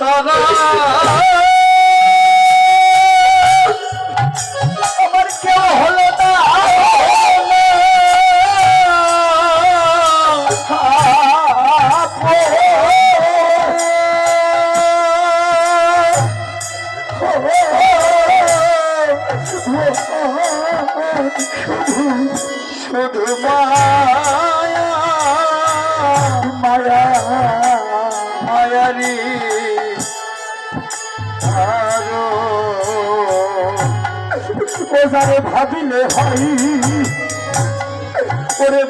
তারা আমার কেউ হলো না মায়া মায়া ওজারে ভাবিলে হয়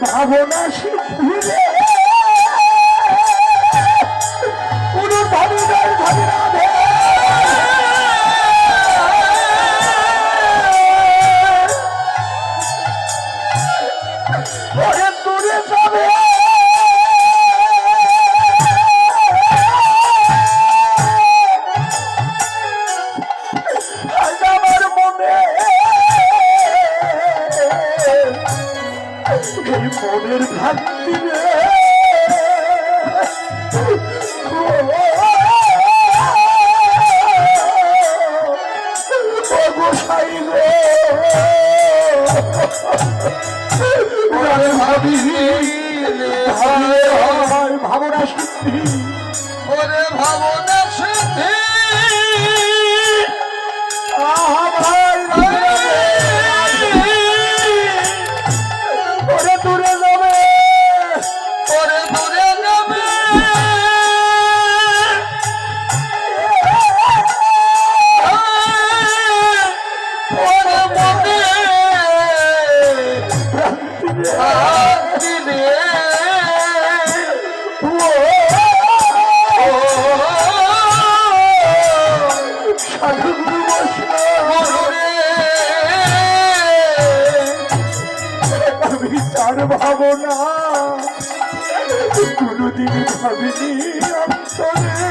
ভাবনা সে ভাবনা সিদ্ধি। আহা। ভাবনা কোনদিন ভাবিনি অন্তরে।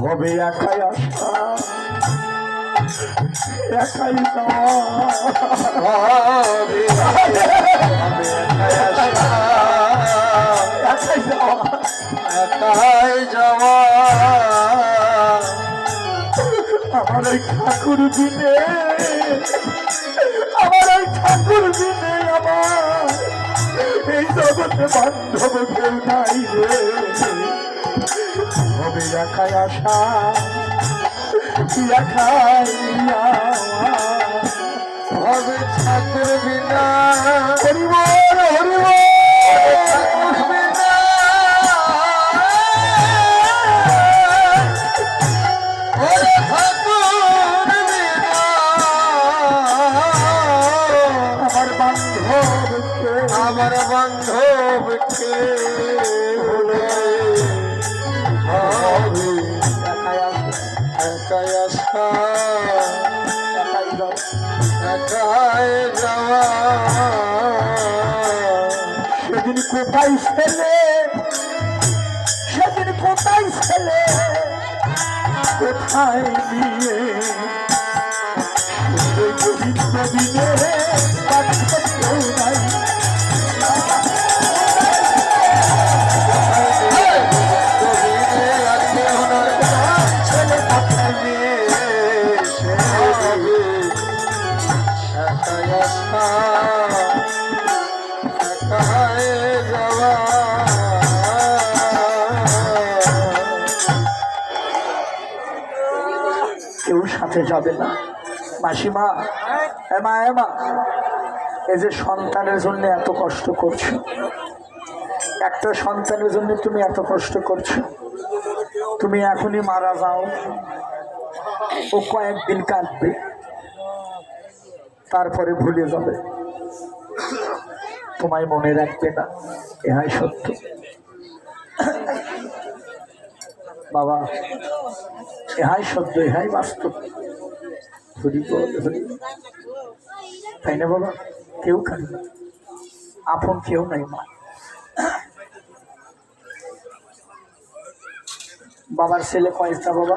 হবে একাই আশা একাই হবে হবে একাই আসা একাই যাওয়া। একাই যাওয়া। আমার ওই ঠাকুর দিনে আমার ওই ঠাকুর দিনে আমার এই জগতে বান্ধব কেউ নাই রে। হবে একাই আশা একাই হবে ঠাকুর বিনা। হরিবল হরিবল আমার বান্ধবকে একাই আসা, একাই যাওয়া সেদিন কোথায় ছেলে? সেদিন কোথায় ছেলে? কোথায় নিয়ে গোবিন্দ দিনে যাবে না। মাসিমা, এমা এমা, এই যে সন্তানের জন্য এত কষ্ট করছ। একটা সন্তানের জন্য তুমি এত কষ্ট করছ। তুমি এখনই মারা যাও। ও কয়েকদিন কাঁদবে। তারপরে ভুলে যাবে। তোমায় মনে রাখবে না। ইহাই সত্য। বাবা ইহাই সত্য ইহাই বাস্তব। না বাবা, কেউ না। আপন কেউ নাই মা। বাবার ছেলে কয়েকটা বাবা।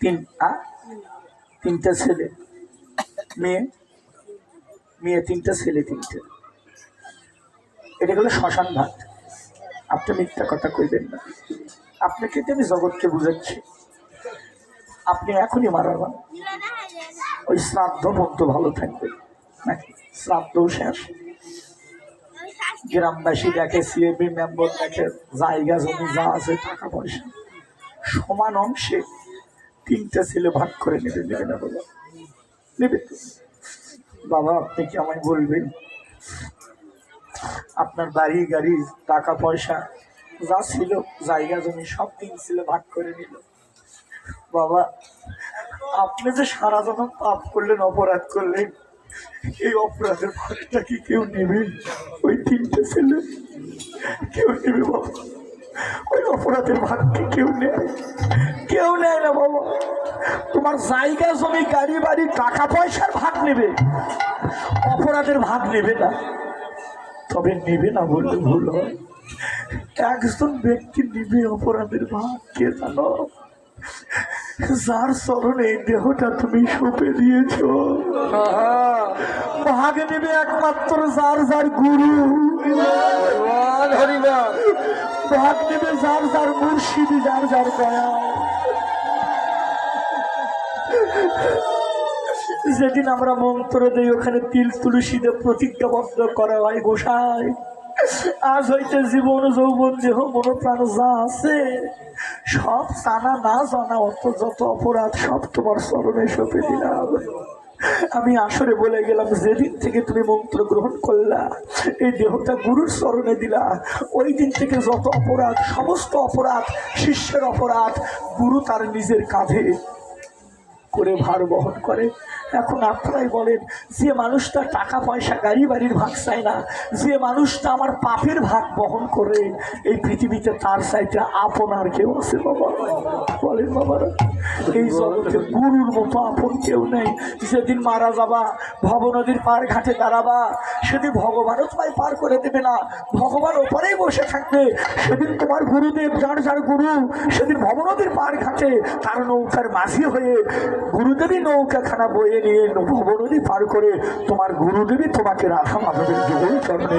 তিন? তিনটা ছেলে। মেয়ে। মেয়ে তিনটা, ছেলে তিনটে। এটা হলো শ্মশান ভাত আপনি মিথ্যা কথা কইবেন না। আপনাকে তো আমি জগৎকে বুঝাচ্ছি। আপনি এখনই মারা যান। ওই শ্রাদ্ধ মধ্যে ভালো থাকবে। শ্রাদ্ধ শেষ। গ্রামবাসী দেখে সিএবি মেম্বার দেখে, জায়গা, জমি যা আছে, টাকা পয়সা। সমান অংশে তিনটা ছেলে ভাগ করে নেবে নেবে না বাবা নেবে বাবা, আপনি কি আমায় বলবেন? আপনার বাড়ি, গাড়ি, টাকা, পয়সা যা ছিল, জায়গা, জমি সব তিন ছেলে ভাগ করে নিল। বাবা, আপনি যে সারা জনম পাপ করলেন, অপরাধ করলেন, এই অপরাধের ভাগটা কি কেউ নেবে? ওই তিনটে ছেলে কেউ নেবে বাবা? ওই অপরাধের ভাগ কি কেউ নেয়? কেউ নেয় না বাবা। তোমার জায়গা জমি, গাড়ি, বাড়ি, টাকা পয়সার ভাগ নেবে। অপরাধের ভাগ নেবে না। তবে নেবে না বললে ভুল হয়। একজন ব্যক্তি নিবে অপরাধের ভাগ, কে জানো? যার চরণে দেহটা তুমি সঁপে দিয়েছ। ভাগ নেবে একমাত্র যার যার গুরু। ভাগ নেবে যার যার মুর্শিদি, যার যার দয়া। যেদিন আমরা মন্ত্র দেই, ওখানে তিল তুলসীদের প্রতিজ্ঞাবদ্ধ করা হয় গোসাই। আজ হইতে জীবন, যৌবন, দেহ, মন, প্রাণ যা আছে, সব জানা, না জানা অত যত অপরাধ, সব তোমার স্মরণে সঁপে দিলাম। আমি আসরে বলে গেলাম, যেদিন থেকে তুমি মন্ত্র গ্রহণ করলা, এই দেহটা গুরুর স্মরণে দিলা। ওই দিন থেকে যত অপরাধ, সমস্ত অপরাধ, শিষ্যের অপরাধ, গুরু তার নিজের কাঁধে করে ভার বহন করে। এখন আপনারাই বলেন, যে মানুষটা টাকা পয়সা গাড়ি বাড়ির ভাগ চায় না, যে মানুষটা আমার পাপের ভাগ বহন করে, এই পৃথিবীতে তার সাইডে আপনার কেউ আছে বাবা। বলেন বাবারা এই জগতে গুরুর মতো আপন কেউ নেই। যেদিন মারা যাবা, ভব নদীর পার ঘাটে দাঁড়াবা, সেদিন ভগবানও তোমায় পার করে দেবে না। ভগবান ওপারেই বসে থাকবে। সেদিন তোমার গুরুদেব, যার যার গুরু, সেদিন ভবনদীর পার ঘাটে তার নৌকার মাঝি হয়ে গুরুদেবী নৌকাখানা বয়ে নিয়ে ভবনদী পার করে তোমার গুরুদেবী তোমাকে রাখা মাধবের যুগল চরণে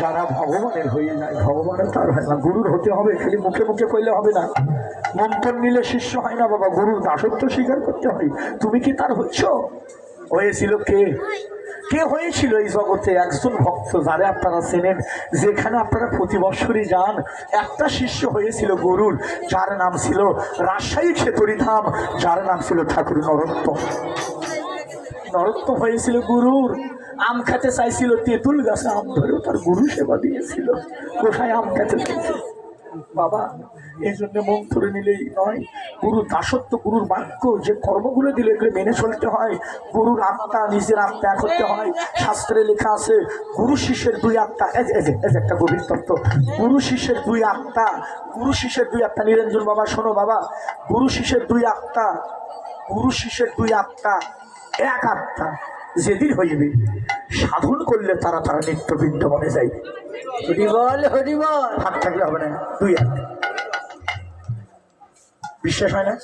যারা ভগবানের হয়ে যায় ভগবানের তার হয় না গুরুর হতে হবে খালি মুখে মুখে কইলে হবে না। মন্ত্র নিলে শিষ্য হয় না বাবা গুরুর দাসত্ব স্বীকার করতে হয়। তুমি কি তার হচ্ছ হয়েছিল কে? কে হয়েছিল এই জগতে একজন ভক্ত যারা আপনারা চেনেন, যেখানে আপনারা প্রতি বছরই যান। একটা শিষ্য হয়েছিল গরুর, যার নাম ছিল রাজশাহী খেতরি ধাম, যার নাম ছিল ঠাকুর নরোত্তম। নরোত্তম হয়েছিল গুরুর। আম খেতে চাইছিল তেঁতুল গাছে, আম ধরেও তার গুরু সেবা দিয়েছিল। কোথায় আম খেতে চাইছে? বাবা, এই জন্য মন্ত্র নিলেই নয়। গুরু দাসত্ব, গুরুর বাক্য, যে কর্মগুলো দিলে, এগুলো মেনে চলতে হয়। গুরুর আত্মা, নিজের আত্মা এক হতে হয়। শাস্ত্রে লেখা আছে, গুরু শিষ্যের দুই আত্মা যে একটা গভীর তত্ত্ব। গুরু শিষ্যের দুই আত্মা, গুরু শিষ্যের দুই আত্মা, নিরঞ্জন বাবা, শোনো বাবা। গুরু শিষ্যের দুই আত্মা, গুরু শিষ্যের দুই আত্মা, এক আত্মা, যেদিন হইবে সাধন করলে তারা তারা নিত্য বৃন্দবনে যাইবে হরিবল হরিবল হাত থাকলে হবে না দুই আত্মা বিশ্বাস হয় না?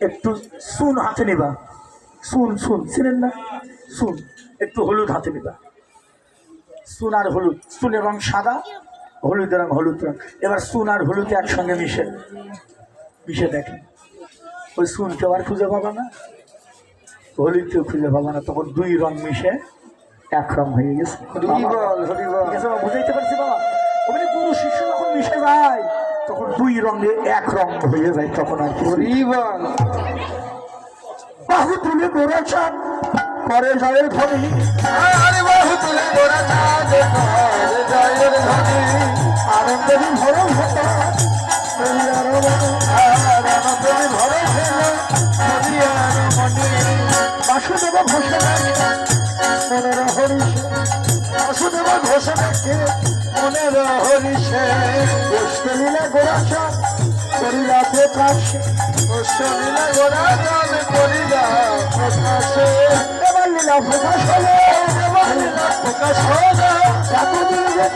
একটু সুন হাতে নিবা। সুন সুন চিনেন না? সুন একটু হলুদ হাতে নিবা। সুন আর হলুদ সুনের রং সাদা হলুদের রং হলুদ রং। এবার সুন আর হলুদ একসঙ্গে মিশে মিশে দেখেন। ওই সুন কেউ আর খুঁজে পাবা না? হলুদ খুঁজে পাবা না তখন দুই রং মিশে এক রং হয়ে গেছে। বুঝাইতে পারছি বাবা। ওখানে গুরু শিষ্য যখন মিশে যায় তখন দুই রঙে এক রঙ হয়ে যায় তখন আর বাহু তুলে গোড়া চান করে জয়ের ধ্বনি। আরে বাহু তুলে করে জয়ের ধ্বনি। আনন্দের হতো বাসুদেব ঘোষণা মনের হরিষ বাসুদেব ঘোষণাকে মনের হরিষে পুষ্পলীলা গোড়া করিলা প্রকাশ শরীরে গোরা করিলা প্রকাশে প্রকাশ হলো এবার এতদিন যে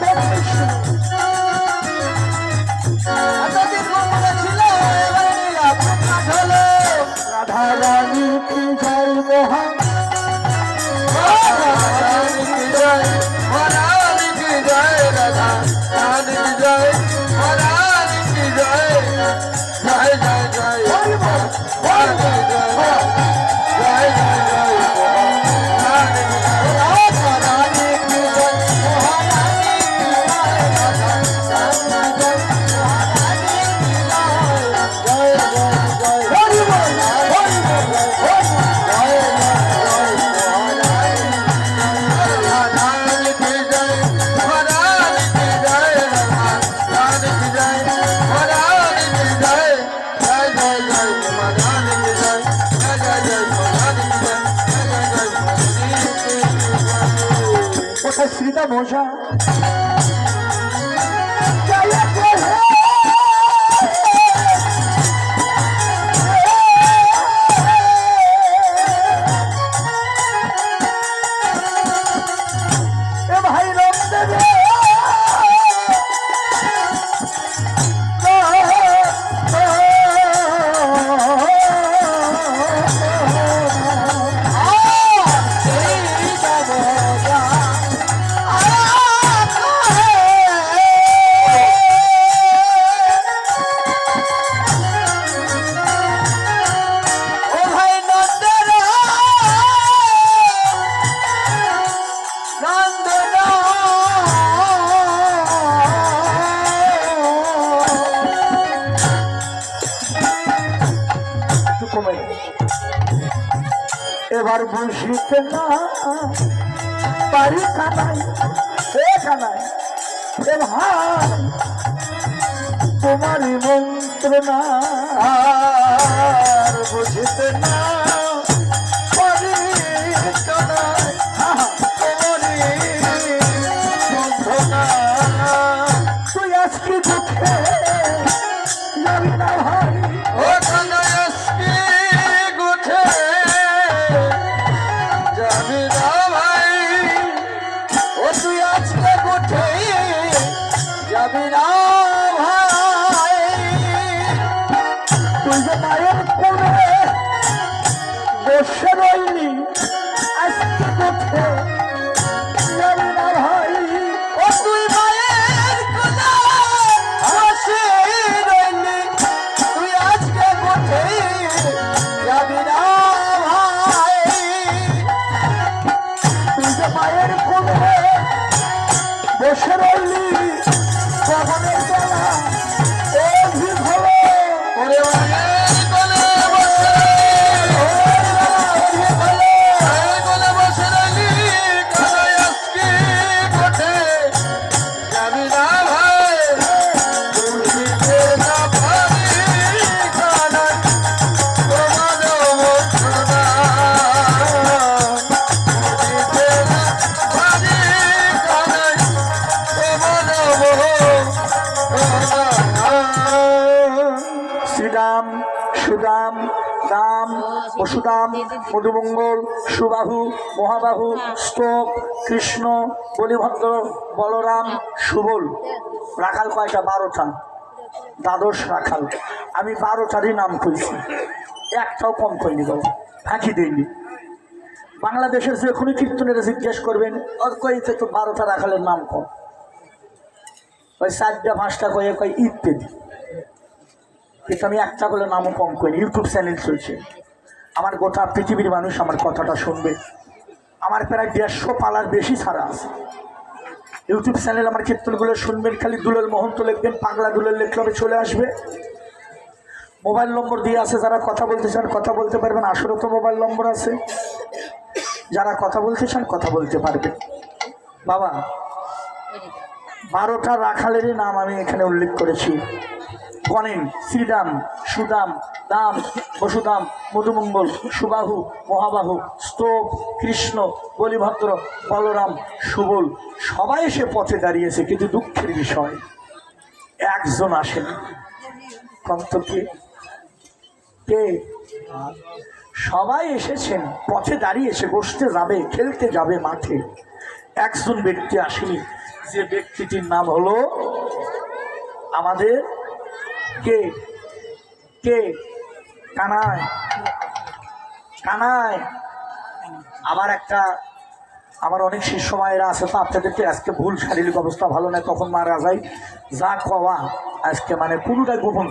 Hallelujah. কোথায় শ্রীতা মশা জয় এবার বুঝিতে না পারি কানাই এ কানাই এ ভাই? তোমারই বুঝতে না তুই আজকে দুঃখে ভাই। মধুমঙ্গল সুবাহু মহাবাহু স্তোক কৃষ্ণ বলিভদ্র বলরাম সুবল। রাখাল কয়টা? বারোটা। দ্বাদশ রাখাল। আমি বারোটারই নাম করেছি একটাও কম করিনি বাবু। ফাঁকি দিইনি। বাংলাদেশের যে কোনো কীর্তনের জিজ্ঞেস করবেন ওর কইতে তো বারোটা রাখালের নাম কম। ওই চারটা পাঁচটা কয়ে কয় ইত্যাদি। কিন্তু আমি একটা করে নামও কম করিনি। ইউটিউব চ্যানেল চলছে। আমার গোটা পৃথিবীর মানুষ আমার কথাটা শুনবে। আমার প্রায় দেড়শো পালার বেশি ছাড়া আছে। ইউটিউব চ্যানেল আমার কীর্তনগুলো শুনবেন, খালি দুলের মহন্ত লিখবেন, পাগলা দুলের লেখলে চলে আসবে। মোবাইল নম্বর দিয়ে আছে, যারা কথা বলতে চান, কথা বলতে পারবেন। আসলে তো মোবাইল নম্বর আছে। যারা কথা বলতে চান, কথা বলতে পারবেন। বাবা, বারোটা রাখালেরই নাম আমি এখানে উল্লেখ করেছি। গণেন শ্রীদাম, সুদাম, দাম, বসুদাম, মধুমঙ্গল, সুবাহু, মহাবাহু স্তব কৃষ্ণ, বলিভদ্র, বলরাম, সুবল, সবাই এসে পথে দাঁড়িয়েছে, কিন্তু দুঃখের বিষয়, একজন আসেন। কন্ত কে কে? সবাই এসেছেন, পথে দাঁড়িয়েছে, বসতে যাবে, খেলতে যাবে মাঠে। একজন ব্যক্তি আসেনি, যে ব্যক্তিটির নাম হলো আমাদের কে? কে? কানায় কানায় আবার একটা আমার অনেক শিষ্য মায়েরা আছে তো আপনাদেরকে আজকে ভুল শারীরিক অবস্থা ভালো নয় তখন মারা যায়? যা কওয়া, আজকে মানে পুরোটাই গোপন